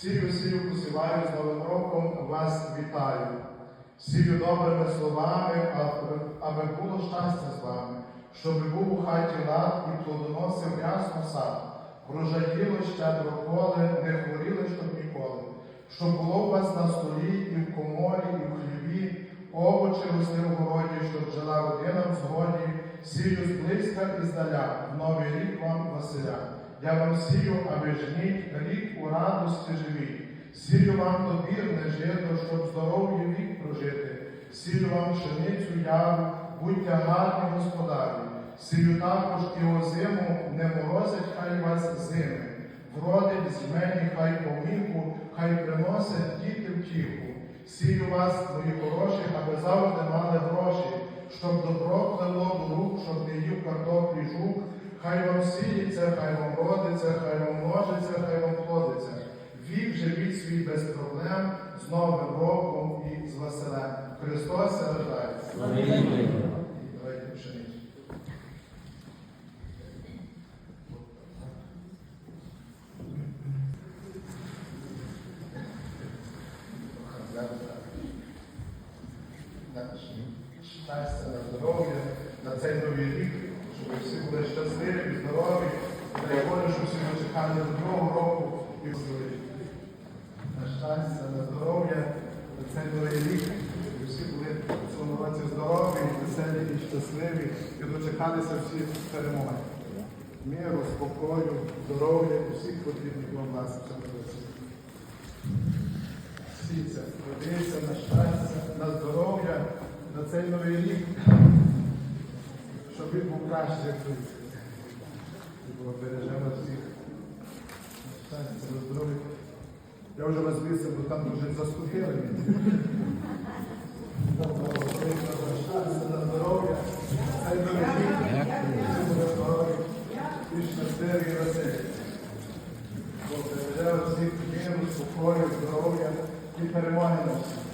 Сію, сію, посіваю з Новим роком, вас вітаю. Сію добрими словами, аби- було щастя з вами, щоб був у хаті лад і плодоносив рясно сад, врожаїло щедро поле, не хворіли, щоб ніколи, щоб було у вас на столі і в коморі, і в хлібі, овочі росли в городі, щоб жила родина в згоді, сію зблизька і здаля, в новий рік вам Василя. Я вам сію, аби жніть рік у радості живіть. Сію вам добірне жито, щоб здоров'я вік прожити. Сію вам пшеницю яву, будьте гарні господарі. Сію також і озиму, не морозить хай вас зими. Вродить з мені хай поміху, хай приносять діти втіху. Сію вас, мої хороші, аби завжди мали гроші, щоб добро плело до рук, щоб не їв картоплі жук. Хай вам сіється, хай вам родиться, хай вам множиться, хай вам плодиться. Вік живіть свій без проблем, з Новим роком і з Василем. Христос рождається. Давайте пшеницю. Щастя, на здоров'я, на цей новий рік, щоб всі були щасливі, здорові. Дай Боже, щоб всі ми чекали до нового року і здорові. На щастя, на здоров'я, на цей новий рік, щоб всі були в цьому році здорові, веселі і щасливі, і дочекалися всі перемоги. Миру, спокою, здоров'я і всіх потрібних вам нас в цьому році. Всі це родиться на щастя, на здоров'я, на цей новий рік, Щоб він був кращий, як. І Бог береже всіх. Щастя, здоров'я. Я вже розвівся, бо там вже заступили. На щастя, на здоров'я, на цей новий рік. Всі буде і щасливі і веселі. Бог вас всіх миру, спокою, здоров'я і перемоги на всіх.